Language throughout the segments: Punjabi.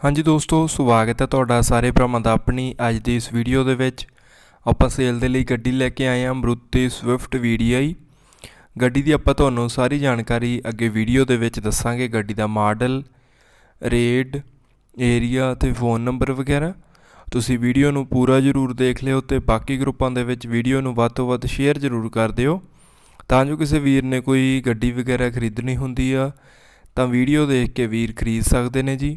ਹਾਂਜੀ ਦੋਸਤੋ, ਸਵਾਗਤ ਹੈ ਤੁਹਾਡਾ ਸਾਰੇ ਭਰਾਵਾਂ ਦਾ ਆਪਣੀ ਅੱਜ ਦੀ ਇਸ ਵੀਡੀਓ ਦੇ ਵਿੱਚ। ਆਪਾਂ ਸੇਲ ਦੇ ਲਈ ਗੱਡੀ ਲੈ ਕੇ ਆਏ ਹਾਂ ਮਰੂਤੀ ਸਵਿਫਟ VDI ਗੱਡੀ ਦੀ ਆਪਾਂ ਤੁਹਾਨੂੰ ਸਾਰੀ ਜਾਣਕਾਰੀ ਅੱਗੇ ਵੀਡੀਓ ਦੇ ਵਿੱਚ ਦੱਸਾਂਗੇ, ਗੱਡੀ ਦਾ ਮਾਡਲ, ਰੇਟ, ਏਰੀਆ ਤੇ ਫੋਨ ਨੰਬਰ ਵਗੈਰਾ। ਤੁਸੀਂ ਵੀਡੀਓ ਨੂੰ ਪੂਰਾ ਜ਼ਰੂਰ ਦੇਖ ਲਿਓ ਤੇ ਬਾਕੀ ਗਰੁੱਪਾਂ ਦੇ ਵਿੱਚ ਵੀਡੀਓ ਨੂੰ ਵੱਧ ਤੋਂ ਵੱਧ ਸ਼ੇਅਰ ਜ਼ਰੂਰ ਕਰ ਦਿਓ। ਤਾਂ ਜੋ ਕਿਸੇ ਵੀਰ ਨੇ ਕੋਈ ਗੱਡੀ ਵਗੈਰਾ ਖਰੀਦਣੀ ਹੁੰਦੀ ਆ, ਤਾਂ ਵੀਡੀਓ ਦੇਖ ਕੇ ਵੀਰ ਖਰੀਦ ਸਕਦੇ ਨੇ ਜੀ।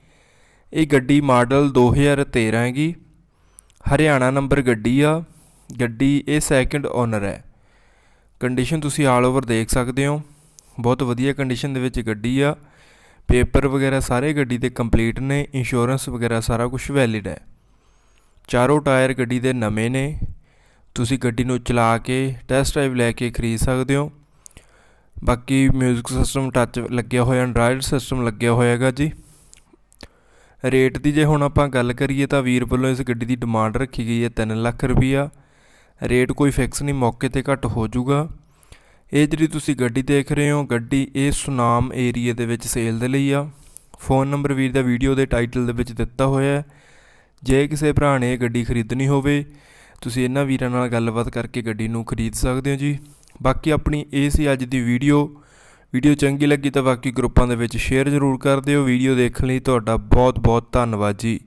ਇਹ ਗੱਡੀ ਮਾਡਲ 2013 ਹੈਗੀ। ਹਰਿਆਣਾ ਨੰਬਰ ਗੱਡੀ ਆ। ਗੱਡੀ ਇਹ ਸੈਕੰਡ ਓਨਰ ਹੈ। ਕੰਡੀਸ਼ਨ ਤੁਸੀਂ ਆਲ ਓਵਰ ਦੇਖ ਸਕਦੇ ਹੋ। ਬਹੁਤ ਵਧੀਆ ਕੰਡੀਸ਼ਨ ਦੇ ਵਿੱਚ ਗੱਡੀ ਆ। ਪੇਪਰ ਵਗੈਰਾ ਸਾਰੇ ਗੱਡੀ ਦੇ ਕੰਪਲੀਟ ਨੇ। ਇੰਸ਼ੋਰੈਂਸ ਵਗੈਰਾ ਸਾਰਾ ਕੁਝ ਵੈਲਿਡ ਹੈ। ਚਾਰੋਂ ਟਾਇਰ ਗੱਡੀ ਦੇ ਨਵੇਂ ਨੇ। ਤੁਸੀਂ ਗੱਡੀ ਨੂੰ ਚਲਾ ਕੇ ਟੈਸਟ ਡਰਾਈਵ ਲੈ ਕੇ ਖਰੀਦ ਸਕਦੇ ਹੋ। ਬਾਕੀ ਮਿਊਜ਼ਿਕ ਸਿਸਟਮ ਟੱਚ ਲੱਗਿਆ ਹੋਇਆ ਐਂਡਰਾਇਡ ਸਿਸਟਮ ਲੱਗਿਆ ਹੋਇਆ ਹੈਗਾ ਜੀ। ਰੇਟ ਦੀ ਜੇ ਹੁਣ ਆਪਾਂ ਗੱਲ ਕਰੀਏ ਤਾਂ ਵੀਰ ਵੱਲੋਂ ਇਸ ਗੱਡੀ ਦੀ ਡਿਮਾਂਡ ਰੱਖੀ ਗਈ ਹੈ 3 ਲੱਖ ਰੁਪਈਆ। ਰੇਟ ਕੋਈ ਫਿਕਸ ਨਹੀਂ, ਮੌਕੇ ਤੇ ਘੱਟ ਹੋ ਜਾਊਗਾ। ਇਹ ਜਿਹੜੀ ਤੁਸੀਂ ਗੱਡੀ ਦੇਖ ਰਹੇ ਹੋ, ਗੱਡੀ ਇਹ ਸੁਨਾਮ ਏਰੀਆ ਦੇ ਵਿੱਚ ਸੇਲ ਦੇ ਲਈ ਆ। ਫੋਨ ਨੰਬਰ ਵੀਰ ਦਾ ਵੀਡੀਓ ਦੇ ਟਾਈਟਲ ਦੇ ਵਿੱਚ ਦਿੱਤਾ ਹੋਇਆ ਹੈ। ਜੇ ਕਿਸੇ ਭਰਾ ਨੇ ਇਹ ਗੱਡੀ ਖਰੀਦਣੀ ਹੋਵੇ, ਤੁਸੀਂ ਇਹਨਾਂ ਵੀਰਾਂ ਨਾਲ ਗੱਲਬਾਤ ਕਰਕੇ ਗੱਡੀ ਨੂੰ ਖਰੀਦ ਸਕਦੇ ਹੋ ਜੀ। ਬਾਕੀ ਆਪਣੀ ਇਹ ਸੀ ਅੱਜ ਦੀ ਵੀਡੀਓ ਵੀਡੀਓ ਚੰਗੀ ਲੱਗੀ ਤਾਂ ਬਾਕੀ ਗਰੁੱਪਾਂ ਦੇ ਵਿੱਚ ਸ਼ੇਅਰ ਜ਼ਰੂਰ ਕਰ ਦਿਓ। ਵੀਡੀਓ ਦੇਖਣ ਲਈ ਤੁਹਾਡਾ ਬਹੁਤ ਬਹੁਤ ਧੰਨਵਾਦ ਜੀ।